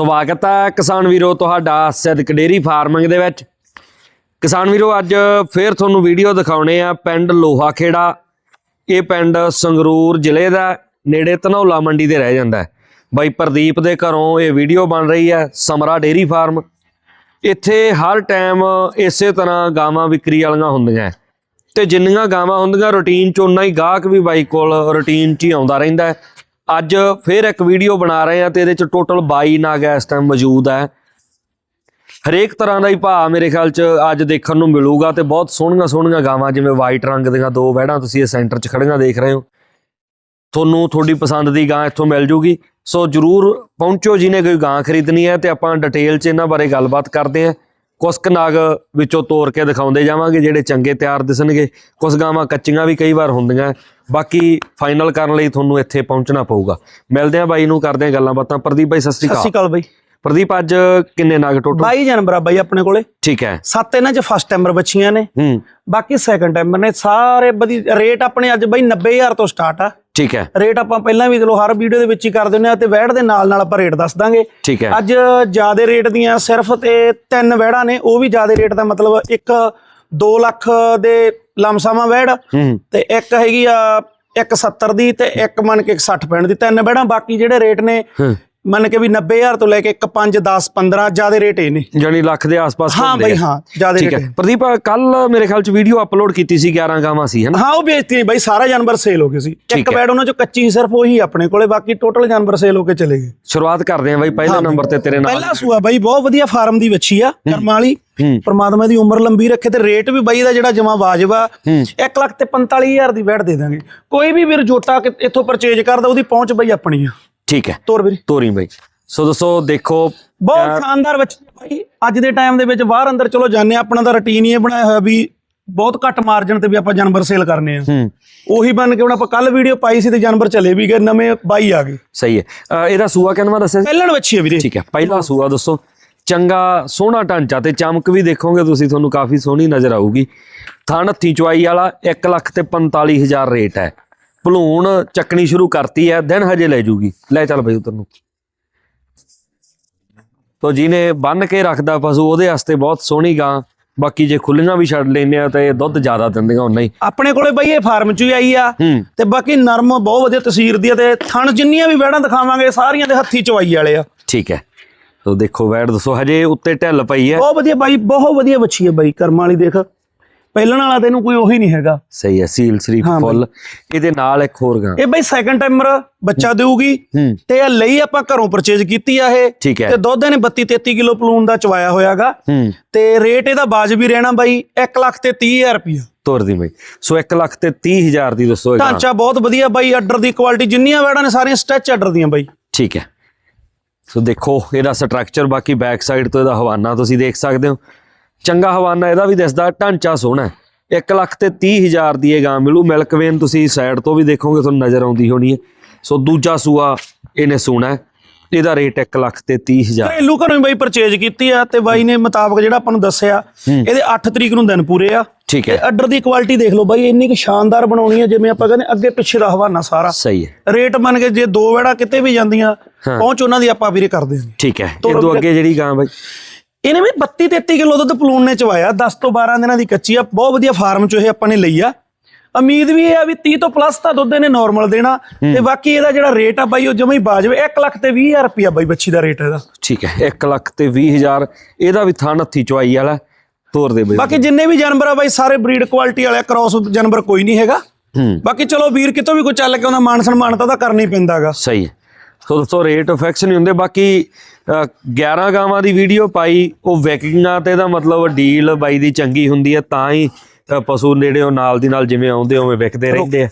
ਸਵਾਗਤ ਹੈ ਕਿਸਾਨ ਵੀਰੋ, ਤੁਹਾਡਾ ਸਿੱਧਕ ਡੇਰੀ ਫਾਰਮਿੰਗ ਦੇ ਵਿੱਚ। ਕਿਸਾਨ ਵੀਰੋ, ਅੱਜ ਫੇਰ ਤੁਹਾਨੂੰ ਵੀਡੀਓ ਦਿਖਾਉਣੇ ਆ ਪਿੰਡ ਲੋਹਾ ਖੇੜਾ ਇਹ ਪਿੰਡ ਸੰਗਰੂਰ ਜ਼ਿਲ੍ਹੇ ਦਾ ਨੇੜੇ ਧਨੌਲਾ ਮੰਡੀ ਦੇ ਰਹਿ ਜਾਂਦਾ ਬਾਈ ਪ੍ਰਦੀਪ ਦੇ ਘਰੋਂ ਇਹ ਵੀਡੀਓ ਬਣ ਰਹੀ ਹੈ, ਸਮਰਾ ਡੇਰੀ ਫਾਰਮ। ਇੱਥੇ ਹਰ ਟਾਈਮ ਇਸੇ ਤਰ੍ਹਾਂ ਗਾਵਾਂ ਵਿਕਰੀ ਵਾਲੀਆਂ ਹੁੰਦੀਆਂ ਹੈ। ਤੇ ਜਿੰਨੀਆਂ ਗਾਵਾਂ ਹੁੰਦੀਆਂ, ਰੁਟੀਨ ਚ ਉਨਾ ਹੀ ਗਾਹਕ ਵੀ ਬਾਈ ਕੋਲ ਰੁਟੀਨ ਚ ਹੀ ਆਉਂਦਾ ਰਹਿੰਦਾ ਅੱਜ ਫੇਰ ਇੱਕ ਵੀਡੀਓ ਬਣਾ ਰਹੇ ਆ ਤੇ ਇਹਦੇ ਚ ਟੋਟਲ 22 ਨਾਗ ਇਸ ਟਾਈਮ ਮੌਜੂਦ ਹੈ। ਹਰੇਕ ਤਰ੍ਹਾਂ ਦਾ ਹੀ ਭਾਅ ਮੇਰੇ ਖਿਆਲ ਚ ਅੱਜ ਦੇਖਣ ਨੂੰ ਮਿਲੂਗਾ ਤੇ ਬਹੁਤ ਸੋਹਣੀਆਂ ਸੋਹਣੀਆਂ ਗਾਵਾਂ, ਜਿਵੇਂ ਵਾਈਟ ਰੰਗ ਦੀਆਂ ਦੋ ਵਹਿੜਾਂ ਤੁਸੀਂ ਇਹ ਸੈਂਟਰ 'ਚ ਖੜੀਆਂ ਦੇਖ ਰਹੇ ਹੋ। ਤੁਹਾਨੂੰ ਤੁਹਾਡੀ ਪਸੰਦ ਦੀ ਗਾਂ ਇੱਥੋਂ ਮਿਲ ਜੂਗੀ। ਸੋ ਜਰੂਰ ਪਹੁੰਚੋ ਜਿਹਨੇ ਕੋਈ ਗਾਂ ਖਰੀਦਣੀ ਹੈ ਤੇ ਆਪਾਂ ਡਿਟੇਲ 'ਚ ਇਹਨਾਂ ਬਾਰੇ ਗੱਲਬਾਤ ਕਰਦੇ ਹਾਂ। ਕੁਝ ਕੁ ਨਾਗ ਵਿੱਚੋਂ ਤੋੜ ਕੇ ਦਿਖਾਉਂਦੇ ਜਾਵਾਂਗੇ, ਜਿਹੜੇ ਚੰਗੇ ਤਿਆਰ ਦਿਸਣਗੇ। ਕੁਝ ਗਾਵਾਂ ਕੱਚੀਆਂ ਵੀ ਕਈ ਵਾਰ ਹੁੰਦੀਆਂ। ਬਾਕੀ ਫਾਈਨਲ ਕਰਨ ਲਈ ਤੁਹਾਨੂੰ ਇੱਥੇ ਪਹੁੰਚਣਾ ਪਊਗਾ। ਮਿਲਦੇ ਹਾਂ ਬਾਈ ਨੂੰ ਕਰਦੇ ਹਾਂ ਗੱਲਾਂ ਬਾਤਾਂ। ਪ੍ਰਦੀਪ ਬਾਈ ਸਤਿ ਸ਼੍ਰੀ ਸਤਿ ਸ਼੍ਰੀ ਅਕਾਲ ਬਾਈ। ਪ੍ਰਦੀਪ ਅੱਜ ਕਿੰਨੇ ਨਾਗ ਟੋਟਲ? 22 ਜਨਵਰ ਆ ਬਾਈ ਆਪਣੇ ਕੋਲੇ। ਠੀਕ ਹੈ। ਸੱਤ ਇਹਨਾਂ ਚ ਫਸਟ ਟਾਈਮਰ ਬੱਚੀਆਂ ਨੇ। ਹੂੰ। ਬਾਕੀ ਸੈਕੰਡ ਟਾਈਮਰ ਨੇ। ਸਾਰੇ ਬਦੀ ਰੇਟ ਆਪਣੇ ਅੱਜ ਬਾਈ 90000 ਤੋਂ ਸਟਾਰਟ ਆ। ਠੀਕ ਹੈ। ਰੇਟ ਆਪਾਂ ਪਹਿਲਾਂ ਵੀ ਚਲੋ ਹਰ ਵੀਡੀਓ ਦੇ ਵਿੱਚ ਹੀ ਕਰ ਦਿੰਦੇ ਆ ਤੇ ਵੈੜ ਦੇ ਨਾਲ ਨਾਲ ਆਪਾਂ ਰੇਟ ਦੱਸ ਦਾਂਗੇ। ਠੀਕ ਹੈ। ਅੱਜ ਜਿਆਦੇ ਰੇਟ ਦੀਆਂ ਸਿਰਫ ਤੇ ਤਿੰਨ ਵੈੜਾਂ ਨੇ। ਉਹ ਵੀ ਜਿਆਦੇ ਰੇਟ ਦਾ ਮਤਲਬ ਇੱਕ 2 ਲੱਖ ਦੇ ਲਮਸਾਮਾ ਵੈੜ ਹੂੰ। ਤੇ ਇੱਕ ਹੈਗੀ ਆ ਇੱਕ 70 ਦੀ ਤੇ ਇੱਕ ਮੰਨ ਕੇ 60 ਪੈਣ ਦੀ ਤਿੰਨ ਵੈੜਾਂ ਬਾਕੀ ਜਿਹੜੇ ਰੇਟ ਨੇ ਮੰਨ ਕੇ ਵੀ 90000 ਤੋਂ ਲੈ ਕੇ ਇੱਕ 5 10 15 ਜਿਆਦੇ ਰੇਟ ਇਹ ਨੇ। ਜਾਨੀ ਲੱਖ ਦੇ ਆਸ-ਪਾਸ ਹਾਂ ਬਈ। ਹਾਂ ਜਿਆਦੇ ਠੀਕ ਰੇਟ ਹੈ। ਪ੍ਰਦੀਪ ਕੱਲ ਮੇਰੇ ਖਿਆਲ ਚ ਵੀਡੀਓ ਅਪਲੋਡ ਕੀਤੀ ਸੀ 11 ਗਾਵਾਂ ਸੀ ਹਨਾ? ਹਾਂ ਉਹ ਵੇਚਤੀ ਨਹੀਂ ਬਾਈ ਸਾਰਾ ਜਾਨਵਰ ਸੇਲ ਹੋ ਗਏ ਸੀ। ਠੀਕ ਇੱਕ। ਬੈਡ ਉਹਨਾਂ ਚੋਂ ਕੱਚੀ ਸਿਰਫ ਉਹੀ ਆਪਣੇ ਕੋਲੇ ਬਾਕੀ ਟੋਟਲ ਜਾਨਵਰ ਸੇਲ ਹੋ ਕੇ ਚਲੇ ਗਏ। ਸ਼ੁਰੂਆਤ ਕਰਦੇ ਆਂ ਬਾਈ ਪਹਿਲੇ ਨੰਬਰ ਤੇ ਤੇਰੇ ਨਾਲ। ਪਹਿਲਾ ਸੂਆ ਬਾਈ ਬਹੁਤ ਵਧੀਆ ਫਾਰਮ ਦੀ ਵੱਛੀ ਆ ਕਰਮਾਂ ਵਾਲੀ। ਪਰਮਾਤਮਾ ਦੀ ਉਮਰ ਲੰਬੀ ਰੱਖੇ ਤੇ ਰੇਟ ਵੀ ਬਾਈ ਦਾ ਜਿਹੜਾ ਜਮਾ ਵਾਜਬ ਆ ਹੂੰ। 1 ਲੱਖ ਤੇ 45000 ਦੀ ਬੈਡ ਦੇ ਦਾਂਗੇ। ਕੋਈ ਵੀ ਵੀਰ ਜੋਟਾ ਇੱਥੋਂ ਪਰਚੇਜ ਕਰਦਾ ਉਹਦੀ ਪਹੁੰਚ ਬਾਈ ਆਪਣੀ ਆ। ਠੀਕ ਹੈ। ਤੋਰ ਵੀਰ। ਤੋਰੀ ਬਾਈ। ਸੋ ਦੋਸਤੋ ਦੇਖੋ ਬਹੁਤ ਸ਼ਾਨਦਾਰ ਬੱਚੀ ਆ ਬਾਈ। ਅੱਜ ਦੇ ਟਾਈਮ ਦੇ ਵਿੱਚ ਬਾਹਰ ਅੰਦਰ ਚਲੋ ਜਾਂਦੇ ਆ ਆਪਣਾ ਤਾਂ ਰੁਟੀਨ ਹੀ ਬਣਾਇਆ ਹੋਇਆ ਵੀ ਬਹੁਤ ਘੱਟ ਮਾਰਜਨ ਤੇ ਵੀ ਆਪਾਂ ਜਾਨਵਰ ਸੇਲ ਕਰਨੇ ਆ। ਹੂੰ। ਉਹੀ ਬਣ ਕੇ ਹੁਣ ਆਪਾਂ ਕੱਲ ਵੀਡੀਓ ਪਾਈ ਸੀ ਤੇ ਜਾਨਵਰ ਚਲੇ ਵੀ ਗਏ ਨਵੇਂ ਬਾਈ ਆ ਗਏ। ਸਹੀ ਹੈ। ਇਹਦਾ ਸੂਆ ਕਿੰਨਵਾ ਦੱਸਿਆ? ਪਹਿਲਣ ਵੱਛੀ ਆ ਵੀਰੇ। ਠੀਕ ਹੈ ਪਹਿਲਾ ਸੂਆ ਦੱਸੋ ਚੰਗਾ ਸੋਹਣਾ ਢਾਂਚਾ ਤੇ ਚਮਕ ਵੀ ਦੇਖੋਗੇ ਤੁਸੀਂ ਤੁਹਾਨੂੰ ਕਾਫੀ ਸੋਹਣੀ ਨਜ਼ਰ ਆਊਗੀ। ਥਣ ਹੱਥੀ ਚੁਆਈ ਵਾਲਾ 1 ਲੱਖ ਤੇ 45000 ਰੇਟ ਹੈ। ਭਲੂਣ ਚੱਕਣੀ ਸ਼ੁਰੂ ਕਰਤੀ ਹੈ ਦਿਨ ਹਜੇ ਲੈ ਜੂਗੀ। ਲੈ ਚੱਲ ਬਈ ਉਧਰ ਨੂੰ। ਤੋ ਜਿਹਨੇ ਬੰਨ ਕੇ ਰੱਖਦਾ ਪਸ਼ੂ ਉਹਦੇ ਵਾਸਤੇ ਬਹੁਤ ਸੋਹਣੀ ਗਾਂ। ਬਾਕੀ ਜੇ ਖੁੱਲੀਆਂ ਵੀ ਛੱਡ ਲੈਨੇ ਆ ਤਾਂ ਇਹ ਦੁੱਧ ਜ਼ਿਆਦਾ ਦਿੰਦੀਆਂ ਉਹਨਾਂ ਹੀ। ਆਪਣੇ ਕੋਲੇ ਬਾਈ ਇਹ ਫਾਰਮ ਚ ਹੀ ਆਈ ਆ। ਹੂੰ। ਤੇ ਬਾਕੀ ਨਰਮ ਬਹੁਤ ਵਧੀਆ ਤਸਵੀਰ ਦੀ ਆ ਤੇ ਥਣ ਜਿੰਨੀਆਂ ਵੀ ਵੈੜਾਂ ਦਿਖਾਵਾਂਗੇ ਸਾਰੀਆਂ ਦੇ ਹੱਥੀ ਚਵਾਈ ਵਾਲੇ ਆ। ਠੀਕ ਹੈ। ਤੋ ਦੇਖੋ ਵੈੜ ਦੱਸੋ ਹਜੇ ਉੱਤੇ ਢਿੱਲ ਪਈ ਹੈ। ਬਹੁਤ ਵਧੀਆ ਬਾਈ ਬਹੁਤ ਵਧੀਆ ਵੱਛੀ ਆ ਬਾਈ ਕਰਮਾਂ ਵਾਲੀ ਦੇਖ। ਪਹਿਲਣ ਵਾਲਾ ਤੈਨੂੰ ਕੋਈ ਉਹੀ ਨਹੀਂ ਹੈਗਾ। ਸਹੀ ਹੈ ਸੀਲ ਸਰੀਫ ਹਾਂ ਬਈ। ਫੁੱਲ ਇਹਦੇ ਨਾਲ ਇੱਕ ਹੋਰ ਗਾਂ। ਇਹ ਬਾਈ ਸੈਕੰਡ ਟਾਈਮਰ ਬੱਚਾ ਦੇਊਗੀ ਹੂੰ। ਤੇ ਇਹ ਲਈ ਆਪਾਂ ਘਰੋਂ ਪਰਚੇਜ ਕੀਤੀ ਆ ਇਹ। ਠੀਕ ਹੈ। ਤੇ ਦੁੱਧ ਇਹਨੇ 32 33 ਕਿਲੋ ਪਲੂਨ ਦਾ ਚਵਾਇਆ ਹੋਇਆਗਾ। ਹੂੰ। ਤੇ ਰੇਟ ਇਹਦਾ ਬਾਜਬੀ ਰਹਿਣਾ ਬਾਈ 1 ਲੱਖ ਤੇ 30000 ਰੁਪਇਆ ਤੋਰ ਦੀ ਬਈ। ਸੋ 1 ਲੱਖ ਤੇ 30000 ਦੀ ਦੱਸੋ ਇਹ ਗਾਂ। ਢਾਂਚਾ ਬਹੁਤ ਵਧੀਆ ਬਾਈ ਆਰਡਰ ਦੀ ਕੁਆਲਿਟੀ ਜਿੰਨੀਆਂ ਵੈੜਾਂ ਨੇ ਸਾਰੀਆਂ ਸਟੈਚ ਆਰਡਰ ਦੀਆਂ ਬਾਈ। ਠੀਕ ਹੈ। ਸੋ ਦੇਖੋ ਇਹਦਾ ਸਟਰਕਚਰ ਬਾਕੀ ਬੈਕ ਸਾਈਡ ਤੋਂ ਇਹਦਾ ਹਵਾਨਾ ਤੁਸੀਂ ਦੇਖ ਸਕਦੇ ਹੋ। ਚੰਗਾ ਹਵਾਨਾ ਇਹਦਾ ਵੀ ਦਿਸਦਾ ਢਾਂਚਾ ਸੋਹਣਾ ਹੈ। 1 ਲੱਖ ਤੇ 30000 ਦੀ ਇਹ ਗਾਂ ਮਿਲੂ। ਮਿਲਕ ਵੇਨ ਤੁਸੀਂ ਸਾਈਡ ਤੋਂ ਵੀ ਦੇਖੋਗੇ ਤੁਹਾਨੂੰ ਨਜ਼ਰ ਆਉਂਦੀ ਹੋਣੀ ਹੈ। ਸੋ ਦੂਜਾ ਸੂਆ ਇਹਨੇ ਸੋਹਣਾ ਹੈ। ਇਹਦਾ ਰੇਟ 1 ਲੱਖ ਤੇ 30000 ਘਰੇਲੂ ਘਰੋਂ ਹੀ ਬਾਈ ਪਰਚੇਜ ਕੀਤੀ ਆ ਤੇ ਬਾਈ ਨੇ ਮੁਤਾਬਕ ਜਿਹੜਾ ਆਪਾਂ ਨੂੰ ਦੱਸਿਆ ਇਹਦੇ 8 ਤਰੀਕ ਨੂੰ ਦਿਨ ਪੂਰੇ ਆ। ਠੀਕ ਤੇ ਹੈ ਆਰਡਰ ਦੀ ਕੁਆਲਿਟੀ ਦੇਖ ਲਓ ਬਾਈ ਇੰਨੀ ਕਿ ਸ਼ਾਨਦਾਰ ਬਣਾਉਣੀ ਆ ਜਿਵੇਂ ਆਪਾਂ ਕਹਿੰਦੇ ਅੱਗੇ ਪਿੱਛੇ ਦਾ ਹਵਾਨਾ ਸਾਰਾ। ਸਹੀ ਹੈ। ਰੇਟ ਮੰਨ ਕੇ ਜੇ ਦੋ ਵੜਾ ਕਿਤੇ ਵੀ ਜਾਂਦੀਆਂ ਪਹੁੰਚ ਉਹਨਾਂ ਦੀ ਆਪਾਂ ਵੀਰੇ ਕਰਦੇ ਹਾਂ ਠੀਕ ਹੈ। ਇਦੋਂ ਅੱਗੇ ਜਿਹੜੀ ਗਾਂ ਬਾਈ। ਇਹਨੇ ਵੀ 32 33 ਕਿਲੋ ਦੁੱਧ ਪਲੂਨ ਨੇ ਚਵਾਇਆ 10 ਤੋਂ 12 ਦਿਨਾਂ ਦੀ ਕੱਚੀ ਆ ਬਹੁਤ ਵਧੀਆ ਫਾਰਮ ਚੋਂ ਇਹ ਆਪਾਂ ਨੇ ਲਈ ਆ। ਉਮੀਦ ਵੀ ਇਹ ਆ ਵੀ 30 ਤੋਂ ਪਲੱਸ ਤਾਂ ਦੁੱਧ ਇਹਨੇ ਨਾਰਮਲ ਦੇਣਾ ਤੇ ਬਾਕੀ ਇਹਦਾ ਜਿਹੜਾ ਰੇਟ ਆ ਬਾਈ ਉਹ ਜਮਾ ਹੀ ਬਾਜਵੇ 1 ਲੱਖ ਤੇ 20000 ਰੁਪਿਆ ਬਾਈ ਬੱਚੀ ਦਾ ਰੇਟ ਇਹਦਾ। ਠੀਕ ਹੈ 1 ਲੱਖ ਤੇ 20000 ਇਹਦਾ ਵੀ ਥਣ ਹੱਥੀ ਚੁਆਈ ਵਾਲਾ ਤੋਰ ਦੇ ਬਈ। ਬਾਕੀ ਜਿੰਨੇ ਵੀ ਜਾਨਵਰ ਆ ਬਾਈ ਸਾਰੇ ਬਰੀਡ ਕੁਆਲਿਟੀ ਵਾਲੇ ਕ੍ਰਾਸ ਜਾਨਵਰ ਕੋਈ ਨਹੀਂ ਹੈਗਾ। ਬਾਕੀ ਚਲੋ ਵੀਰ ਕਿਤੋਂ ਵੀ ਕੋਈ ਚੱਲ ਕੇ ਉਹਦਾ ਮਾਨ ਸਨਮਾਨ ਤਾਂ ਉਹਦਾ ਕਰਨਾ ਹੀ ਪੈਂਦਾਗਾ ਸਹੀ ਸੋ ਦੋਸਤੋ ਰੇਟ ਫਿਕਸ ਨਹੀਂ ਹੁੰਦੇ ਬਾਕੀ 11 ਗਾਵਾਂ ਦੀ ਵੀਡੀਓ ਪਾਈ ਉਹ ਵਿਕਿੰਗਾਂ ਤੇ ਦਾ ਮਤਲਬ ਡੀਲ ਬਾਈ ਦੀ ਚੰਗੀ ਹੁੰਦੀ ਹੈ ਤਾਂ ਹੀ ਪਸ਼ੂ ਨੇੜੇ ਉਹ ਨਾਲ ਦੀ ਨਾਲ ਜਿਵੇਂ ਆਉਂਦੇ ਉਵੇਂ ਵਿਕਦੇ ਰਹਿੰਦੇ ਆ।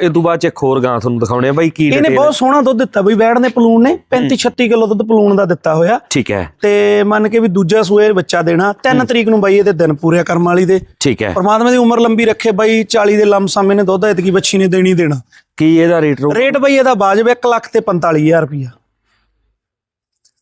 ਇਹ ਤੋਂ ਬਾਅਦ ਚ ਇੱਕ ਹੋਰ ਗਾਂ ਤੁਹਾਨੂੰ ਦਿਖਾਉਣੇ ਆ ਬਾਈ ਕੀ ਇਹਨੇ ਬਹੁਤ ਸੋਹਣਾ ਦੁੱਧ ਦਿੱਤਾ ਬਈ ਵੈੜ ਨੇ ਪਲੂਨ ਨੇ 35 36 ਕਿਲੋ ਦੁੱਧ ਪਲੂਨ ਦਾ ਦਿੱਤਾ ਹੋਇਆ। ਠੀਕ ਹੈ। ਤੇ ਮੰਨ ਕੇ ਵੀ ਦੂਜਾ ਸੂਏ ਬੱਚਾ ਦੇਣਾ 3 ਤਰੀਕ ਨੂੰ ਬਾਈ ਇਹਦੇ ਦਿਨ ਪੂਰੇ ਕਰਮ ਵਾਲੀ ਦੇ। ਠੀਕ ਹੈ। ਪਰਮਾਤਮਾ ਦੀ ਉਮਰ ਲੰਬੀ ਰੱਖੇ ਬਾਈ 40 ਦੇ ਲੰਮਸਮ ਇਹਨੇ ਦੁੱਧ ਐਤਕੀ ਬੱਚੀ ਨੇ ਦੇਣੀ ਦੇਣਾ। ਕੀ ਇਹਦਾ ਰੇਟ ਰੇਟ ਬਾਈ ਇਹਦਾ ਬਾਜਬ 1 ਲੱਖ ਤੇ 45000 ਰੁਪਇਆ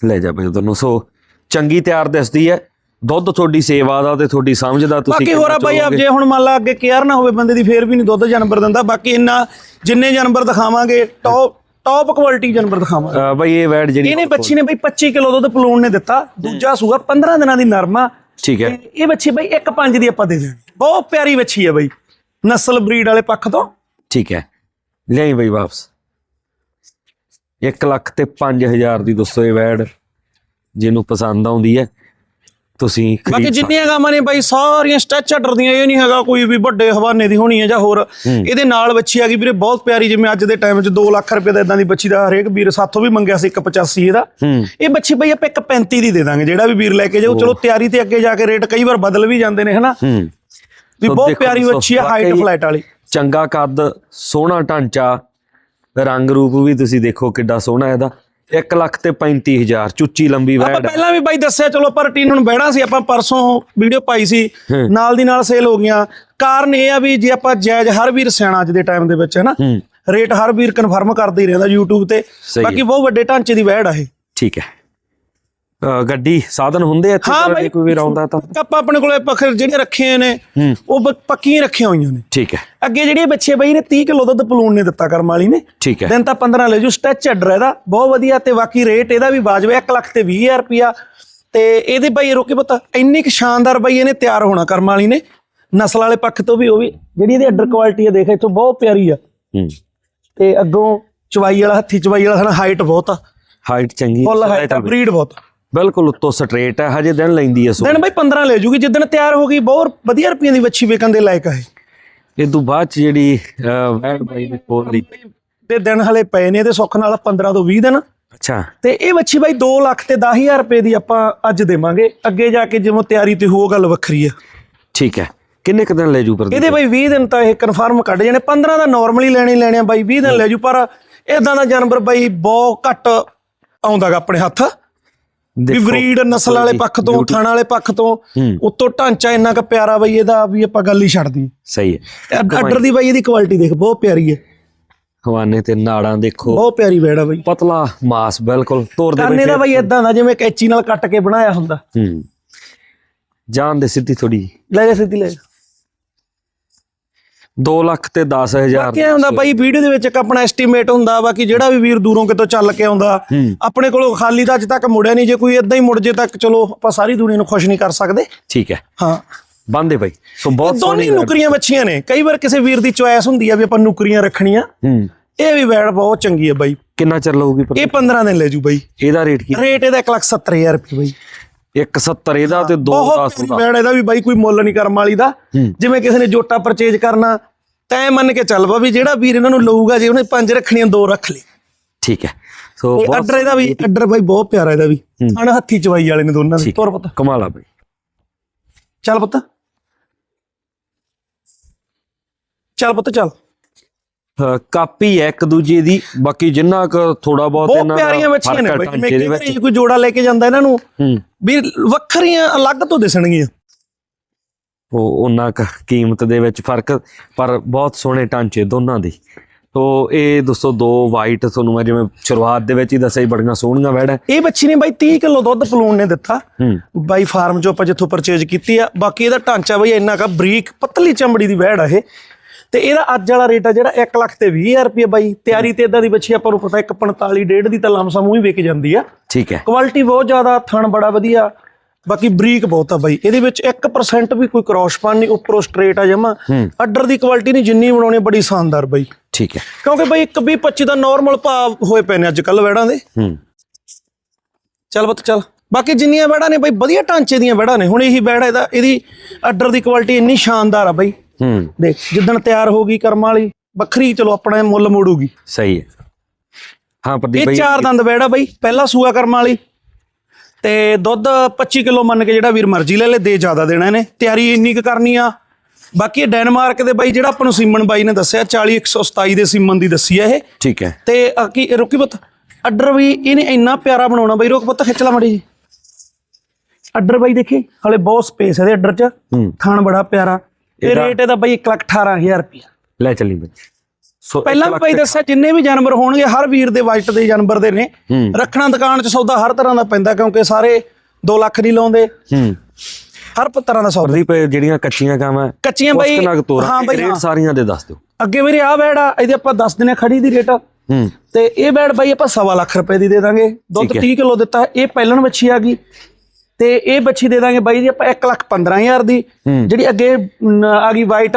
ਲੈ ਜਾ ਬਈ ਤੁਹਾਨੂੰ ਸੋ ਚੰਗੀ ਤਿਆਰ ਦਿਸਦੀ ਹੈ। ਦੁੱਧ ਤੁਹਾਡੀ ਸੇਵਾ ਦਾ ਤੇ ਤੁਹਾਡੀ ਸਮਝ ਦਾ ਤੁਸੀਂ ਬਾਕੀ ਹੋਰ ਆ ਬਾਈ ਆਪ ਜੇ ਹੁਣ ਮੰਨ ਲਾ ਅੱਗੇ ਕੇਅਰ ਨਾ ਹੋਵੇ ਬੰਦੇ ਦੀ ਫੇਰ ਵੀ ਨਹੀਂ ਦੁੱਧ ਜਾਨਵਰ ਦਿੰਦਾ। ਬਾਕੀ ਇੰਨਾ ਜਿੰਨੇ ਜਾਨਵਰ ਦਿਖਾਵਾਂਗੇ ਟੌਪ ਟੌਪ ਕੁਆਲਿਟੀ ਜਾਨਵਰ ਦਿਖਾਵਾਂਗੇ। ਬਈ ਇਹ ਵੈੜ ਜਿਹੜੀ ਇਹਨੇ ਬੱਚੀ ਨੇ ਬਈ 25 ਕਿਲੋ ਦੁੱਧ ਪਲੂਣ ਨੇ ਦਿੱਤਾ। ਦੂਜਾ ਸੂਆ 15 ਦਿਨਾਂ ਦੀ ਨਰਮਾ ਠੀਕ ਹੈ। ਇਹ ਬੱਚੀ ਬਈ 1.5 ਦੀ ਆਪਾਂ ਦੇ ਦੇਣੀ। ਬਹੁਤ ਪਿਆਰੀ ਬੱਚੀ ਹੈ ਬਈ। ਨਸਲ ਬਰੀਡ ਵਾਲੇ ਪੱਖ ਤੋਂ। ਠੀਕ ਹੈ। ਲਿਆਈ ਬਈ ਵਾਪਸ। 1 ਲੱਖ ਤੇ 5000 ਦੀ ਦੋਸਤੋ ਇਹ ਵੈੜ ਜਿਹਨੂੰ ਪਸੰਦ ਆਉਂਦੀ ਹੈ ਤੁਸੀਂ ਬਾਕੀ ਜਿੰਨੀਆਂ ਗਾਵਾਂ ਨੇ ਬਾਈ ਸਾਰੀਆਂ ਸਟੈਚ ਆਰਡਰ ਦੀਆਂ ਇਹ ਨਹੀਂ ਹੈਗਾ ਕੋਈ ਵੀ ਵੱਡੇ ਹਵਾਨੇ ਦੀ ਹੋਣੀ ਹੈ ਜਾਂ ਹੋਰ। ਇਹਦੇ ਨਾਲ ਬੱਚੀ ਆ ਗਈ ਵੀਰੇ ਬਹੁਤ ਪਿਆਰੀ ਜਿਵੇਂ ਅੱਜ ਦੇ ਟਾਈਮ 'ਚ 2 ਲੱਖ ਰੁਪਏ ਦਾ ਇਦਾਂ ਦੀ ਬੱਚੀ ਦਾ ਹਰੇਕ ਵੀਰ ਸਾਥੋਂ ਵੀ ਮੰਗਿਆ ਸੀ 185 ਇਹਦਾ। ਇਹ ਬੱਚੀ ਬਈ ਆਪਾਂ 135 ਦੀ ਦੇ ਦਾਂਗੇ ਜਿਹੜਾ ਵੀ ਵੀਰ ਲੈ ਕੇ ਜਾਊ। ਚਲੋ ਤਿਆਰੀ ਤੇ ਅੱਗੇ ਜਾ ਕੇ ਰੇਟ ਕਈ ਵਾਰ ਬਦਲ ਵੀ ਜਾਂਦੇ ਨੇ ਹਨਾ? ਵੀ ਬਹੁਤ ਪਿਆਰੀ ਬੱਚੀ ਆ ਹਾਈਟ ਫਲੈਟ ਵਾਲੀ। ਚੰਗਾ ਕੱਦ ਸੋਹਣਾ ਢਾਂਚਾ ਰੰਗ ਰੂਪ ਵੀ ਤੁਸੀਂ ਦੇਖੋ ਕਿੱਡਾ ਸੋਹਣਾ ਇਹਦਾ। 1 ਲੱਖ ਤੇ 35000 ਚੁੱਚੀ ਲੰਬੀ ਆਪਾਂ ਵੈੜ। ਹੈ। ਪਹਿਲਾਂ ਵੀ ਬਾਈ ਦੱਸਿਆ ਚਲੋ ਆਪਾਂ ਰੁਟੀਨ ਹੁਣ ਬਹਿਣਾ ਸੀ ਆਪਾਂ ਪਰਸੋਂ ਵੀਡੀਓ ਪਾਈ ਸੀ। ਨਾਲ ਦੀ ਨਾਲ ਸੇਲ ਹੋ ਗਈਆਂ। ਕਾਰਨ ਇਹ ਆ ਵੀ ਜੇ ਆਪਾਂ ਜਾਇਜ਼ ਹਰ ਵੀਰ ਸਿਆਣਾ ਅੱਜ ਦੇ ਟਾਈਮ ਦੇ ਵਿੱਚ ਹੈ। ਨਾ ਰੇਟ ਹਰ ਵੀਰ ਕਨਫਰਮ ਕਰਦਾ ਹੀ ਰਹਿੰਦਾ YouTube ਤੇ। ਬਾਕੀ ਬਹੁਤ ਵੱਡੇ ਢਾਂਚੇ ਦੀ ਵਹਿੜ ਆ ਇਹ। ਠੀਕ ਹੈ। ਗੱਡੀ ਸਾਧਨ ਹੁੰਦੇ ਆ ਇੱਥੇ। ਜੇ ਕੋਈ ਵੀਰ ਆਉਂਦਾ ਤਾਂ। ਆਪਾਂ ਆਪਣੇ ਕੋਲੇ ਪਖਰ ਜਿਹੜੇ ਰੱਖੇ ਨੇ ਉਹ ਪੱਕੀਆਂ ਰੱਖੀਆਂ ਹੋਈਆਂ ਨੇ। ਠੀਕ ਹੈ। ਅੱਗੇ ਜਿਹੜੇ ਬੱਚੇ ਬਈ ਨੇ 30 ਕਿਲੋ ਦੁੱਧ ਪਲੂਣ ਨੇ ਦਿੱਤਾ ਕਰਮ ਵਾਲੀ ਨੇ। ਠੀਕ ਹੈ। ਦਿਨ ਤਾਂ 15 ਲੈ ਜੂ ਸਟੈਚ ਅੱਡਰ ਇਹਦਾ ਬਹੁਤ ਵਧੀਆ ਤੇ ਬਾਕੀ ਰੇਟ ਇਹਦਾ ਵੀ ਵਾਜਬ 1 ਲੱਖ ਤੇ 20000 ਰੁਪਿਆ ਤੇ ਇਹਦੇ ਬਾਈ ਰੋਕੇ ਪਤਾ ਇੰਨੀ ਕੁ ਸ਼ਾਨਦਾਰ ਬਾਈ ਇਹਨੇ ਤਿਆਰ ਹੋਣਾ ਕਰਮ ਵਾਲੀ ਨੇ। ਨਸਲ ਵਾਲੇ ਪੱਖ ਤੋਂ ਵੀ ਉਹ ਵੀ ਜਿਹੜੀ ਇਹਦੀ ਅੱਡਰ ਕੁਆਲਿਟੀ ਆ ਦੇਖ ਇੱਥੋਂ ਬਹੁਤ ਪਿਆਰੀ ਆ। ਹੂੰ। ਤੇ ਅੱਗੋਂ ਚਵਾਈ ਵਾਲਾ ਹੱਥੀ ਚਵਾਈ ਵਾਲਾ ਹਾਈਟ ਬਹੁਤ ਆ। ਹਾਈਟ ਚੰਗੀ ਹੈ ਬਰੀਡ ਬਹੁਤ ਆ। ਬਿਲਕੁਲ ਉੱਤੋਂ ਸਟ੍ਰੇਟ ਹੈ ਹਜੇ ਦਿਨ ਲੈਂਦੀ ਹੈ ਸੋ ਦਿਨ ਬਾਈ 15 ਲੈ ਜੂਗੀ ਜਿੱਦਣ ਤਿਆਰ ਹੋ ਗਈ ਬਹੁਤ ਵਧੀਆ ਰੁਪਈਆਂ ਦੀ ਵੱਛੀ ਵੇਚਣ ਦੇ ਲਾਇਕ ਆ ਇਹ। ਤੋਂ ਬਾਅਦ ਚ ਜਿਹੜੀ ਵੈੜ ਬਾਈ ਨੇ ਖੋਲ ਲਈ ਤੇ ਦਿਨ ਹਲੇ ਪਏ ਨੇ ਇਹਦੇ ਸੁੱਖ ਨਾਲ 15 ਤੋਂ 20 ਦਿਨ। ਅੱਛਾ। ਤੇ ਇਹ ਵੱਛੀ ਬਾਈ 2 ਲੱਖ ਤੇ 10000 ਰੁਪਏ ਦੀ ਆਪਾਂ ਅੱਜ ਦੇਵਾਂਗੇ। ਅੱਗੇ ਜਾ ਕੇ ਜਿਵੇਂ ਤਿਆਰੀ ਤੇ ਹੋ ਗੱਲ ਵੱਖਰੀ ਆ। ਠੀਕ ਹੈ। ਕਿੰਨੇ ਕੁ ਦਿਨ ਲੈ ਜੂ ਪਰ ਇਹਦੇ ਬਾਈ 20 ਦਿਨ ਤਾਂ ਇਹ ਕਨਫਰਮ ਕੱਢ ਜਾਣੇ। 15 ਦਾ ਨਾਰਮਲੀ ਲੈਣੇ ਹੀ ਲੈਣੇ ਬਾਈ 20 ਦਿਨ ਲੈ ਜੂ ਪਰ ਇਦਾਂ ਦਾ ਜਾਨਵਰ ਬਾਈ ਬਹੁਤ ਘੱਟ ਆਉਂਦਾਗਾ ਆਪਣੇ ਹੱਥ। ਵੀ ਬਰੀਡ ਨਸਲ ਵਾਲੇ ਪੱਖ ਤੋਂ ਖਾਣ ਵਾਲੇ ਪੱਖ ਤੋਂ। ਉਤੋਂ ਢਾਂਚਾ ਇੰਨਾ ਕੁ ਪਿਆਰਾ ਬਾਈ ਇਹਦਾ ਵੀ ਆਪਾਂ ਗੱਲ ਹੀ ਛੱਡ ਦਈਏ। ਸਹੀ ਹੈ। ਆਰਡਰ ਦੀ ਬਾਈ ਇਹਦੀ ਕੁਆਲਿਟੀ ਦੇਖ ਬਹੁਤ ਪਿਆਰੀ ਹੈ। ਹਵਾਨੇ ਤੇ ਨਾੜਾਂ ਦੇਖੋ। ਬਹੁਤ ਪਿਆਰੀ ਬੈੜਾ ਬਾਈ। ਪਤਲਾ ਮਾਸ ਬਿਲਕੁਲ ਤੋਰਦੇ ਕਾਨੇ ਦਾ ਬਾਈ ਇਦਾਂ ਦਾ ਜਿਵੇਂ ਕੈਚੀ ਨਾਲ ਕੱਟ ਕੇ ਬਣਾਇਆ ਹੁੰਦਾ। ਹੂੰ। ਜਾਨ ਦੇ ਸਿੱਧੀ ਥੋੜੀ ਲੈ ਜਾ ਸਿੱਧੀ ਲੈ ਜਾ। 2 ਲੱਖ ਤੇ 10000 ਬਾਕੀ ਇਹ ਹੁੰਦਾ ਬਾਈ ਵੀਡੀਓ ਦੇ ਵਿੱਚ ਇੱਕ ਆਪਣਾ ਐਸਟੀਮੇਟ ਹੁੰਦਾ ਬਾਕੀ ਜਿਹੜਾ ਵੀ ਵੀਰ ਦੂਰੋਂ ਕਿਤੋਂ ਚੱਲ ਕੇ ਆਉਂਦਾ ਆਪਣੇ ਕੋਲੋਂ ਖਾਲੀ ਤਾਂ ਅੱਜ ਤੱਕ ਮੁੜਿਆ ਨਹੀਂ ਜੇ ਕੋਈ ਇਦਾਂ ਹੀ ਮੁੜ ਜੇ ਤੱਕ ਚਲੋ ਆਪਾਂ ਸਾਰੀ ਦੁਨੀਆ ਨੂੰ ਖੁਸ਼ ਨਹੀਂ ਕਰ ਸਕਦੇ। ਠੀਕ ਹੈ। ਹਾਂ। ਬੰਦੇ ਬਾਈ। ਸੋ ਬਹੁਤ ਦੋਨੇ ਸੋਹਣੀ ਨੁਕਰੀਆਂ ਬੱਚੀਆਂ ਨੇ। ਕਈ ਵਾਰ ਕਿਸੇ ਵੀਰ ਦੀ ਚੁਆਇਸ ਹੁੰਦੀ ਆ ਵੀ ਆਪਾਂ ਨੁਕਰੀਆਂ ਰੱਖਣੀਆਂ। ਹੂੰ। ਇਹ ਵੀ ਵੈੜ ਬਹੁਤ ਚੰਗੀ ਹੈ ਬਾਈ। ਕਿੰਨਾ ਚਿਰ ਲਊਗੀ ਇਹ 15 ਦਿਨ ਲੈ ਜੂ ਬਾਈ। ਇਹਦਾ ਰੇਟ ਕੀ? ਰੇਟ ਇਹਦਾ 170000 ਰੁਪਏ ਬਾਈ। 170 ਇਹਦਾ ਤੇ 2 ਬਹੁਤ ਪਿਆਰੀ ਵੈੜ ਇਹਦਾ ਵੀ ਬਾਈ ਕੋਈ ਮੁੱਲ ਨਹੀਂ ਕਰਮ ਵਾਲੀ ਦਾ। ਜਿਵੇਂ ਕਿਸੇ ਨੇ ਜੋਟਾ ਪਰਚੇਜ ਕਰਨਾ ਤੈਂ ਮੰਨ ਕੇ ਚੱਲ ਵਾ ਵੀ ਜਿਹੜਾ ਵੀਰ ਇਹਨਾਂ ਨੂੰ ਲਊਗਾ ਜੇ ਉਹਨੇ ਪੰਜ ਰੱਖਣੀਆਂ ਦੋ ਰੱਖ ਲਈ ਠੀਕ ਹੈ। ਸੋ ਬਹੁਤ ਅੱਡਰ ਇਹਦਾ ਵੀ ਅੱਡਰ ਬਾਈ ਬਹੁਤ ਪਿਆਰਾ ਇਹਦਾ ਵੀ। ਅਣ ਹੱਥੀ ਚਵਾਈ ਵਾਲੇ ਨੇ ਦੋਨਾਂ ਦੇ। ਤੁਰ ਪੁੱਤ। ਕਮਾਲ ਆ ਬਾਈ। ਚੱਲ ਪੁੱਤ। ਚੱਲ ਪੁੱਤ ਚੱਲ। ਕਾਪੀ ਹੈ ਇੱਕ ਦੂਜੇ ਦੀ। ਬਾਕੀ ਜਿੰਨਾ ਕੁ ਥੋੜਾ ਬਹੁਤ ਇਹਨਾਂ ਦਾ ਪਿਆਰੀਆਂ ਬੱਚੀਆਂ ਨੇ ਬਾਈ। ਦੇ ਕਈ ਜੋੜਾ ਲੈ ਕੇ ਜਾਂਦਾ ਇਹਨਾਂ ਨੂੰ ਵੀ ਵੱਖਰੀਆਂ ਅਲੱਗ ਤੋਂ ਦਿਸਣਗੀਆਂ। ਉਹ ਉਹਨਾਂ ਕੁ ਕੀਮਤ ਦੇ ਵਿੱਚ ਫ਼ਰਕ ਪਰ ਬਹੁਤ ਸੋਹਣੇ ਢਾਂਚੇ ਦੋਨਾਂ ਦੀ। ਤੋ ਇਹ ਦੋਸਤੋ ਦੋ ਵਾਈਟ ਤੁਹਾਨੂੰ ਮੈਂ ਜਿਵੇਂ ਸ਼ੁਰੂਆਤ ਦੇ ਵਿੱਚ ਹੀ ਦੱਸਿਆ ਬੜੀਆਂ ਸੋਹਣੀਆਂ ਵੈੜ ਇਹ ਬੱਚੀ ਨੇ ਬਾਈ 30 ਕਿਲੋ ਦੁੱਧ ਪਲੂਣ ਨੇ ਦਿੱਤਾ। ਬਾਈ ਫਾਰਮ ਚੋਂ ਆਪਾਂ ਜਿੱਥੋਂ ਪਰਚੇਜ ਕੀਤੀ ਆ। ਬਾਕੀ ਇਹਦਾ ਢਾਂਚਾ ਬਈ ਇੰਨਾ ਕਾ ਬਰੀਕ ਪਤਲੀ ਚਮੜੀ ਦੀ ਵਹਿੜ ਆ ਇਹ। ਤੇ ਇਹਦਾ ਅੱਜ ਵਾਲਾ ਰੇਟ ਆ ਜਿਹੜਾ 1 ਲੱਖ ਤੇ 20000 ਰੁਪਏ ਬਾਈ। ਤਿਆਰੀ ਤੇ ਇਦਾਂ ਦੀ ਬੱਚੀ ਆਪਾਂ ਨੂੰ ਪਤਾ 145 ਡੇਢ ਦੀ ਤਾਂ ਲਮਸਮ ਹੀ ਵਿਕ ਜਾਂਦੀ ਆ। ਠੀਕ ਹੈ। ਕੁਆਲਿਟੀ ਬਹੁਤ ਜ਼ਿਆਦਾ ਥਣ ਬੜਾ ਵਧੀਆ। ਬਾਕੀ ਬਰੀਕ ਬਹੁਤ ਆ ਬਾਈ। ਇਹਦੇ ਵਿੱਚ 1% ਵੀ ਕੋਈ ਕ੍ਰੋਸਪਨ ਨਹੀਂ ਉੱਪਰੋਂ ਸਟ੍ਰੇਟ ਆ ਜਮਾ। ਹੂੰ। ਅੱਡਰ ਦੀ ਕੁਆਲਿਟੀ ਨਹੀਂ ਜਿੰਨੀ ਬਣਾਉਣੀ ਬੜੀ ਸ਼ਾਨਦਾਰ ਬਾਈ। ਠੀਕ ਹੈ। ਕਿਉਂਕਿ ਬਾਈ ਇੱਕ 20 25 ਦਾ ਨਾਰਮਲ ਭਾਅ ਹੋਏ ਪਏ ਨੇ ਅੱਜ ਕੱਲ ਵੜਾਂ ਦੇ। ਹੂੰ। ਚੱਲ ਪੁੱਤ ਚੱਲ। ਬਾਕੀ ਜਿੰਨੀਆਂ ਵੜਾਂ ਨੇ ਬਾਈ ਵਧੀਆ ਢਾਂਚੇ ਦੀਆਂ ਵੜਾਂ ਨੇ। ਹੁਣ ਇਹੀ ਵੜਾ ਇਹਦਾ ਇਹਦੀ ਅੱਡਰ ਦੀ ਕੁਆਲਿਟੀ ਇੰਨੀ ਸ਼ਾਨਦਾਰ ਆ ਬਾਈ। ਹੂੰ। ਦੇਖ ਜਿੱਦਣ ਤਿਆਰ ਹੋਗੀ ਕਰਮ ਵਾਲੀ ਵੱਖਰੀ ਚਲੋ ਆਪਣਾ ਮੁੱਲ ਮੋੜੂਗੀ। ਸਹੀ ਹੈ। ਹਾਂ ਪ੍ਰਦੀਪ ਇਹ ਭਾਈ ਚਾਰ ਦੰਦ ਵੜਾ ਬਾਈ ਪਹਿਲਾ ਸੂਆ ਕਰਮ ਵਾਲੀ ਤੇ ਦੁੱਧ 25 ਕਿਲੋ ਮੰਨ ਕੇ ਜਿਹੜਾ ਵੀਰ ਮਰਜ਼ੀ ਲੈ ਲੈ ਦੇ ਜ਼ਿਆਦਾ ਦੇਣਾ ਇਹਨੇ। ਤਿਆਰੀ ਇੰਨੀ ਕੁ ਕਰਨੀ ਆ। ਬਾਕੀ ਇਹ ਡੈਨਮਾਰਕ ਦੇ ਬਾਈ ਜਿਹੜਾ ਆਪਾਂ ਨੂੰ ਸੀਮਨ ਬਾਈ ਨੇ ਦੱਸਿਆ 40 127 ਦੇ ਸੀਮਨ ਦੀ ਦੱਸੀ ਆ ਇਹ। ਠੀਕ ਹੈ। ਤੇ ਆ ਕੀ ਰੁਕੀ ਪੁੱਤ। ਅੱਡਰ ਵੀ ਇਹਨੇ ਇੰਨਾ ਪਿਆਰਾ ਬਣਾਉਣਾ ਬਾਈ ਰੁਕ ਪੁੱਤ ਖਿੱਚ ਲਾ ਮੜੀ ਜੀ ਅੱਡਰ ਬਾਈ ਦੇਖੀ ਹਲੇ ਬਹੁਤ ਸਪੇਸ ਇਹਦੇ ਅੱਡਰ 'ਚ। ਹੂੰ। ਥਾਣ ਬੜਾ ਪਿਆਰਾ। ਇਹ ਰੇਟ ਇਹਦਾ ਬਾਈ 1 ਲੱਖ 18000 ਰੁਪਇਆ। ਲੈ ਚੱਲੀ ਬਈ। ਸੋ ਪਹਿਲਾਂ ਵੀ ਬਾਈ ਦੱਸਿਆ ਜਿੰਨੇ ਵੀ ਜਾਨਵਰ ਹੋਣਗੇ ਹਰ ਵੀਰ ਦੇ ਵਾਈਟ ਦੇ ਜਾਨਵਰ ਦੇ ਨੇ। ਰੱਖਣਾ ਦੁਕਾਨ 'ਚ ਸੌਦਾ ਹਰ ਤਰ੍ਹਾਂ ਦਾ ਪੈਂਦਾ ਕਿਉਂਕਿ ਸਾਰੇ 2 ਲੱਖ ਨਹੀਂ ਲਾਉਂਦੇ। ਹਰ ਤਰ੍ਹਾਂ ਦਾ ਸੌਦਾ। ਪ੍ਰਦੀਪ ਜਿਹੜੀਆਂ ਕੱਚੀਆਂ ਕਾਵਾਂ ਕੱਚੀਆਂ ਬਾਈ ਹਾਂ ਬਾਈ ਰੇਟ। ਸਾਰੀਆਂ ਦੇ ਦੱਸ ਦਿਓ। ਅੱਗੇ ਵੀਰੇ ਆ ਵੈੜਾ ਇਹਦੇ ਆਪਾਂ ਦੱਸ ਦਿੰਨੇ ਖੜੀ ਦੀ ਰੇਟ। ਤੇ ਇਹ ਬੈਡ ਬਾਈ ਆਪਾਂ ਸਵਾ ਲੱਖ ਰੁਪਏ ਦੀ ਦੇ ਦਾਂਗੇ। ਦੁੱਧ ਠੀਕ ਹੈ। 30 ਕਿਲੋ ਦਿੱਤਾ ਇਹ ਪਹਿਲਣ ਬੱਚੀ ਆ ਗਈ। ਤੇ ਇਹ ਬੱਚੀ ਦੇ ਦਾਂਗੇ ਬਾਈ ਜੀ ਆਪਾਂ 1 ਲੱਖ 15000 ਦੀ। ਜਿਹੜੀ ਅੱਗੇ ਆ ਗਈ ਵਾਈਟ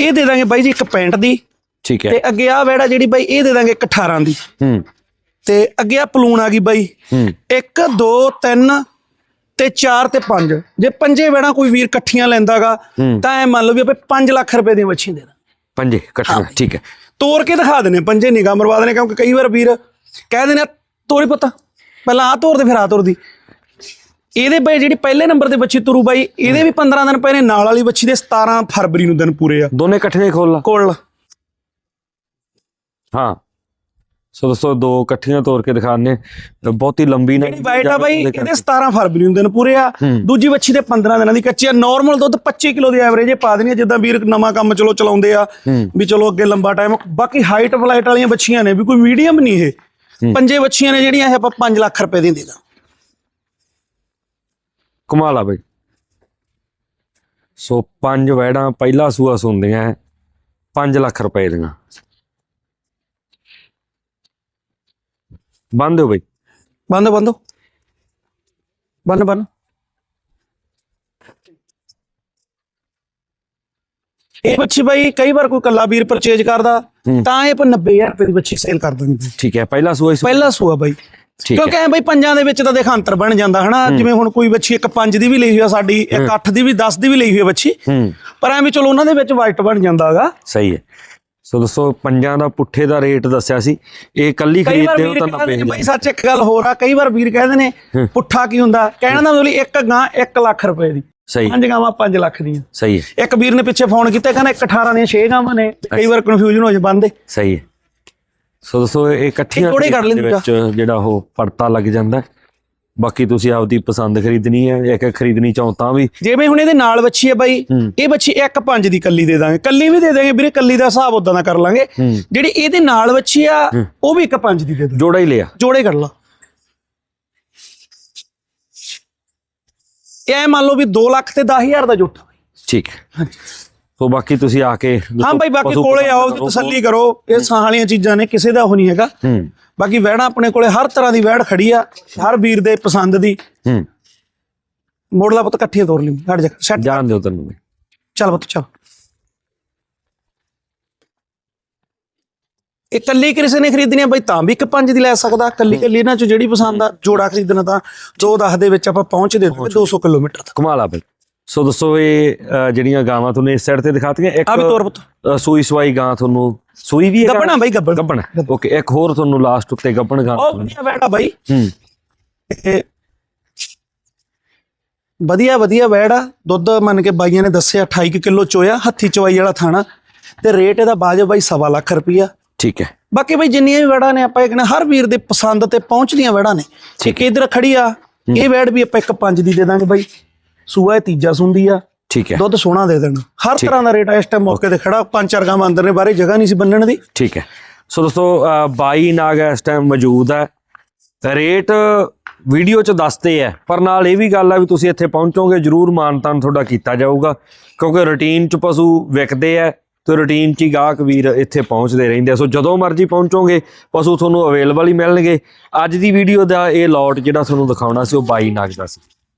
ਇਹ ਦੇ ਦਾਂਗੇ ਬਾਈ ਜੀ ਇੱਕ 65 ਦੀ। ਠੀਕ ਹੈ। ਤੇ ਅੱਗੇ ਆ ਆ ਜਿਹੜੀ ਬਾਈ ਇਹ ਦੇ ਦਾਂਗੇ ਇੱਕ 18 ਦੀ। ਹੂੰ। ਤੇ ਅੱਗੇ ਆ ਪਲੂਣ ਆ ਗਈ ਬਾਈ। ਹੂੰ। 1 2 3 ਤੇ 4 ਤੇ 5 ਜੇ ਪੰਜੇ ਵੇੜਾਂ ਕੋਈ ਵੀਰ ਇਕੱਠੀਆਂ ਲੈਂਦਾਗਾ। ਤਾਂ ਐ ਮੰਨ ਲਓ ਵੀ ਆਪਾਂ 5 ਲੱਖ ਰੁਪਏ ਦੀ ਮੱਛੀ ਦੇ ਦਾਂ ਪੰਜੇ ਇਕੱਠੀਆਂ ਠੀਕ ਹੈ। ਤੋੜ ਕੇ ਦਿਖਾ ਦਿੰਨੇ ਪੰਜੇ ਨਿਗਾਹ ਮਰਵਾ ਦੇਣੇ ਕਿਉਂਕਿ ਕਈ ਵਾਰ ਵੀਰ ਕਹਿ ਦਿੰਦੇ ਆ, ਤੋਰੀ ਪੁੱਤ ਪਹਿਲਾਂ ਆ ਤੋਰ ਦੇ ਫਿਰ ਆ ਤੋਰ ਦੀ। ਇਹਦੇ ਬਈ ਜਿਹੜੀ ਪਹਿਲੇ ਨੰਬਰ ਤੇ ਬੱਚੀ ਤੁਰੂ ਬਾਈ ਇਹਦੇ ਵੀ 15 ਦਿਨ ਨੇ ਨਾਲ ਵਾਲੀ ਬੱਚੀ ਦੇ 17 ਫਰਵਰੀ ਨੂੰ ਦਿਨ ਪੂਰੇ ਆ। ਦੋਨੇ ਇਕੱਠੀਆਂ ਖੋਲ ਲਾ। ਕੋਲ ਹਾਂ। ਸੋ ਦੋਸਤੋ ਦੋ ਇਕੱਠੀਆਂ ਤੋੜ ਕੇ ਦਿਖਾਣੇ ਬਹੁਤੀ ਲੰਬੀ ਨਾ ਜਿਹੜੀ ਵਾਈਟ ਆ ਬਾਈ ਇਹਦੇ 17 ਫਰਵਰੀ ਨੂੰ ਦਿਨ ਪੂਰੇ ਆ। ਦੂਜੀ ਬੱਚੀ ਦੇ 15 ਦਿਨਾਂ ਦੀ ਕੱਚੀ ਆ। ਨਾਰਮਲ ਦੁੱਧ 25 ਕਿਲੋ ਦੀ ਐਵਰੇਜ ਇਹ ਪਾ ਦੇਣੀ ਆ ਜਿੱਦਾਂ ਵੀਰ ਨਵਾਂ ਕੰਮ ਚਲੋ ਚਲਾਉਂਦੇ ਆ ਵੀ ਚਲੋ ਅੱਗੇ ਲੰਬਾ ਟਾਈਮ ਬਾਕੀ ਹਾਈਟ ਫਲਾਈਟ ਵਾਲੀਆਂ ਬੱਚੀਆਂ ਨੇ ਵੀ ਕੋਈ ਮੀਡੀਅਮ ਨਹੀਂ ਇਹ। ਪੰਜੇ ਬੱਚੀਆਂ ਨੇ ਜਿਹੜੀਆਂ ਇਹ ਆਪਾਂ 5 ਲੱਖ ਰੁਪਏ ਦੀਆਂ ਦੇ ਦਾਂ। ਕਮਾਲ ਆ ਬਈ। ਸੋ ਪੰਜ ਵੈੜਾਂ ਪਹਿਲਾ ਸੂਆ ਸੁੰਦੀਆਂ 5 ਲੱਖ ਰੁਪਏ ਦੀਆਂ। ਬੰਦ ਹੋ ਬਈ। ਬੰਦ ਬੰਦੋ। ਬੰਦ ਬੰਦ। ਇਹ ਬੱਚੀ ਬਾਈ ਕਈ ਵਾਰ ਕੋਈ ਕੱਲਾ ਵੀਰ ਪਰਚੇਜ ਕਰਦਾ ਤਾਂ ਇਹ ਆਪਾਂ 90000 ਰੁਪਏ ਦੀ ਬੱਚੀ ਸੇਲ ਕਰ ਦਾਂਗੇ ਠੀਕ ਹੈ ਪਹਿਲਾ ਸੂਆ ਹੀ ਪਹਿਲਾ ਸੂਆ ਬਾਈ। ਕਿਉਂਕਿ ਐ ਬਈ ਪੰਜਾਂ ਦੇ ਵਿੱਚ ਤਾਂ ਦੇਖ ਅੰਤਰ ਬਣ ਜਾਂਦਾ ਹਨਾ? ਜਿਵੇਂ ਹੁਣ ਕੋਈ ਬੱਚੀ ਇੱਕ 5 ਦੀ ਵੀ ਲਈ ਹੋਈ ਆ ਸਾਡੀ ਇੱਕ 8 ਦੀ ਵੀ 10 ਦੀ ਵੀ ਲਈ ਹੋਈ ਆ ਬੱਚੀ ਪਰ ਐ ਵੀ ਚਲੋ ਉਹਨਾਂ ਦੇ ਵਿੱਚ ਵਾਈਟ ਬਣ ਜਾਂਦਾ ਹੈਗਾ। ਸਹੀ ਹੈ। ਸੋ ਦੋਸਤੋ ਪੰਜਾਂ ਦਾ ਪੁੱਠੇ ਦਾ ਰੇਟ ਦੱਸਿਆ ਸੀ। ਇਹ ਕੱਲੀ ਖਰੀਦਦੇ ਹੋ ਤਾਂ ਕਹਿੰਦੇ 90 ਨੇ, ਬਾਈ ਸੱਚ ਇੱਕ ਗੱਲ ਹੋਰ ਆ ਕਈ ਵਾਰ ਵੀਰ ਕਹਿੰਦੇ ਨੇ ਪੁੱਠਾ ਕੀ ਹੁੰਦਾ? ਕਹਿਣ ਦਾ ਮਤਲਬ ਇੱਕ ਗਾਂ 1 ਲੱਖ ਰੁਪਏ ਦੀ। ਸਹੀ। ਪੰਜ ਗਾਵਾਂ 5 ਲੱਖ ਦੀਆਂ। ਸਹੀ ਹੈ। ਇੱਕ ਵੀਰ ਨੇ ਪਿੱਛੇ ਫੋਨ ਕੀਤਾ ਕਹਿੰਦਾ ਇੱਕ 18 ਦੀਆਂ 6 ਗਾਵਾਂ ਨੇ। ਕਈ ਵਾਰ ਕਨਫਿਊਜ਼ਨ ਹੋ ਜਾ ਬੰਦੇ ਸਹੀ ਹੈ। ਸੋ ਦੋਸਤੋ ਇਹ ਇਕੱਠੀਆਂ ਦੇ ਲੈਂਦਾ। ਵਿੱਚ ਜਿਹੜਾ ਉਹ ਪੜਤਾ ਲੱਗ ਜਾਂਦਾ। ਬਾਕੀ ਤੁਸੀਂ ਆਪਦੀ ਪਸੰਦ ਖਰੀਦਣੀ ਹੈ ਇੱਕ ਇੱਕ ਖਰੀਦਣੀ ਚਾਹੋ ਤਾਂ ਵੀ। ਜਿਵੇਂ ਹੁਣ ਇਹਦੇ ਨਾਲ ਬੱਚੀ ਹੈ ਬਾਈ ਇਹ ਇੱਕ ਪੰਜ ਦੀ ਕੱਲੀ ਦੇ ਦਾਂਗੇ। ਕੱਲੀ ਵੀ ਦੇ ਦਾਂਗੇ ਵੀਰੇ ਕੱਲੀ ਦਾ ਹਿਸਾਬ ਉਦਾਂ ਦਾ ਕਰ ਲਾਂਗੇ। ਜਿਹੜੀ ਇਹਦੇ ਨਾਲ ਬੱਚੀ ਆ ਉਹ ਵੀ ਇੱਕ ਪੰਜ ਦੀ ਦੇ ਦਾਂਗੇ ਜੋੜਾ ਹੀ ਲਿਆ। ਜੋੜੇ ਕਰ ਲਾ। ਇਹ ਮੰਨ ਲਓ ਵੀ 2 ਲੱਖ ਤੇ 10000 ਦਾ ਜੁੱਟ ਠੀਕ ਹੈ। ਸੋ ਬਾਕੀ ਤੁਸੀਂ ਆ ਕੇ ਹਾਂ ਬਾਈ ਬਾਕੀ ਕੋਲੇ ਆਓ। ਤਸੱਲੀ ਕਰੋ। ਇਹ ਸਾਹ ਵਾਲੀਆਂ ਚੀਜ਼ਾਂ ਨੇ ਕਿਸੇ ਦਾ ਉਹ ਨਹੀਂ ਹੈਗਾ। ਹੂੰ। ਬਾਕੀ ਵਹਿੜਾ ਆਪਣੇ ਕੋਲੇ ਹਰ ਤਰ੍ਹਾਂ ਦੀ ਵਹਿੜ ਖੜੀ ਆ ਹਰ ਵੀਰ ਦੇ ਪਸੰਦ ਦੀ। ਹੂੰ। ਮੋੜਲਾ ਪੁੱਤ ਇਕੱਠੀਆਂ ਤੋਰ ਲਈ ਹਟ ਜਾ ਸੈੱਟ ਜਾਣ ਦਿਓ ਤੈਨੂੰ। ਚੱਲ ਪੁੱਤ ਚੱਲ। ਇਹ ਕੱਲੀ ਕਿਸੇ ਨੇ ਖਰੀਦਣੀ ਆ ਬਈ ਤਾਂ ਵੀ ਇੱਕ ਪੰਜ ਦੀ ਲੈ ਸਕਦਾ ਕੱਲੀ ਕੱਲੀ ਇਹਨਾਂ ਚੋਂ ਜਿਹੜੀ ਪਸੰਦ ਆ ਜੋੜਾ ਖਰੀਦਣਾ ਤਾਂ 210 ਦੇ ਵਿੱਚ ਆਪਾਂ ਪਹੁੰਚ ਦੇ ਦਾਂਗੇ 200 ਕਿਲੋਮੀਟਰ ਤੱਕ। ਕਮਾਲ ਆ ਬਈ ਸੋ ਦੱਸੋ ਇਹ ਅ, ਜਿਹੜੀਆਂ ਗਾਵਾਂ ਤੁਹਾਨੂੰ ਇਸ ਸਾਈਡ ਤੇ ਦਿਖਾਤੀਆਂ ਇੱਕ ਆ ਵੀ ਤੋਰ ਪੁੱਤ। ਅ, ਸੂਈ ਸਵਾਈ ਗਾਂ ਤੁਹਾਨੂੰ ਸੂਈ ਵੀ ਹੈ ਗੱਬਣਾ ਗਾਂ? ਬਈ ਗੱਬਣ। ਗੱਬਣ। ਓਕੇ ਇੱਕ ਹੋਰ ਤੁਹਾਨੂੰ ਲਾਸਟ ਉੱਤੇ ਗੱਬਣ ਗਾਂ ਉਹ ਵਧੀਆ ਵੈੜਾ ਬਾਈ। ਹੂੰ। ਇਹ ਵਧੀਆ ਵਧੀਆ ਵੈੜ ਆ। ਦੁੱਧ ਮੰਨ ਕੇ ਬਾਈਆਂ ਨੇ ਦੱਸਿਆ 28 ਕਿਲੋ ਚੋਇਆ ਹੱਥੀ ਚਵਾਈ ਵਾਲਾ ਥਾਣਾ। ਤੇ ਰੇਟ ਇਹਦਾ ਬਾਜਬ ਬਾਈ ਸਵਾ ਲੱਖ ਰੁਪਈਆ। ਠੀਕ ਹੈ। ਬਾਕੀ ਬਈ ਜਿੰਨੀਆਂ ਵੀ ਵੜਾਂ ਨੇ ਆਪਾਂ ਇਹ ਕਹਿੰਦੇ ਹਰ ਵੀਰ ਦੇ ਪਸੰਦ ਤੇ ਪਹੁੰਚਦੀਆਂ ਵੜਾਂ ਨੇ। ਠੀਕ ਇਧਰ ਖੜੀ ਆ? ਇਹ ਵੈੜ ਵੀ ਆਪਾਂ ਇੱਕ ਪੰਜ ਦੀ ਦੇ ਦਾਂਗੇ ਬਾਈ। ਸੂਆ ਇਹ ਤੀਜਾ ਸੁੰਦੀ ਆ। ਠੀਕ ਹੈ। ਦੁੱਧ ਸੋਹਣਾ ਦੇ ਦੇਣਾ। ਹਰ ਤਰ੍ਹਾਂ ਦਾ ਰੇਟ ਆ ਇਸ ਟਾਈਮ ਮੌਕੇ ਤੇ ਖੜਾ। ਪੰਜ ਚਾਰ ਗਾਵਾਂ ਅੰਦਰ ਨੇ ਬਾਹਰੇ ਜਗ੍ਹਾ ਨਹੀਂ ਸੀ ਬੰਨਣ ਦੀ। ਠੀਕ ਹੈ। ਸੋ ਦੋਸਤੋ ਅ, 22 ਨਾਗ ਇਸ ਟਾਈਮ ਮੌਜੂਦ ਹੈ। ਰੇਟ ਵੀਡੀਓ ਚ ਦੱਸਦੇ ਆ ਪਰ ਨਾਲ ਇਹ ਵੀ ਗੱਲ ਆ ਵੀ ਤੁਸੀਂ ਇੱਥੇ ਪਹੁੰਚੋਗੇ ਜਰੂਰ ਮਾਨਤਾਨ ਤੁਹਾਡਾ ਕੀਤਾ ਜਾਊਗਾ। ਕਿਉਂਕਿ ਰੁਟੀਨ ਚ ਪਸ਼ੂ ਵਿਕਦੇ ਆ ਤੇ ਰੁਟੀਨ ਚ ਹੀ ਗਾਹਕ ਵੀਰ ਇੱਥੇ ਪਹੁੰਚਦੇ ਰਹਿੰਦੇ ਆ। ਸੋ ਜਦੋਂ ਮਰਜ਼ੀ ਪਹੁੰਚੋਗੇ ਪਸ਼ੂ ਤੁਹਾਨੂੰ ਅਵੇਲੇਬਲ ਹੀ ਮਿਲਣਗੇ। ਅੱਜ ਦੀ ਵੀਡੀਓ ਦਾ ਇਹ ਲੋਟ ਜਿਹੜਾ ਤੁਹਾਨੂੰ ਦਿਖਾਉਣਾ ਸੀ ਉਹ 22 ਨਾਗ ਦਾ ਸੀ।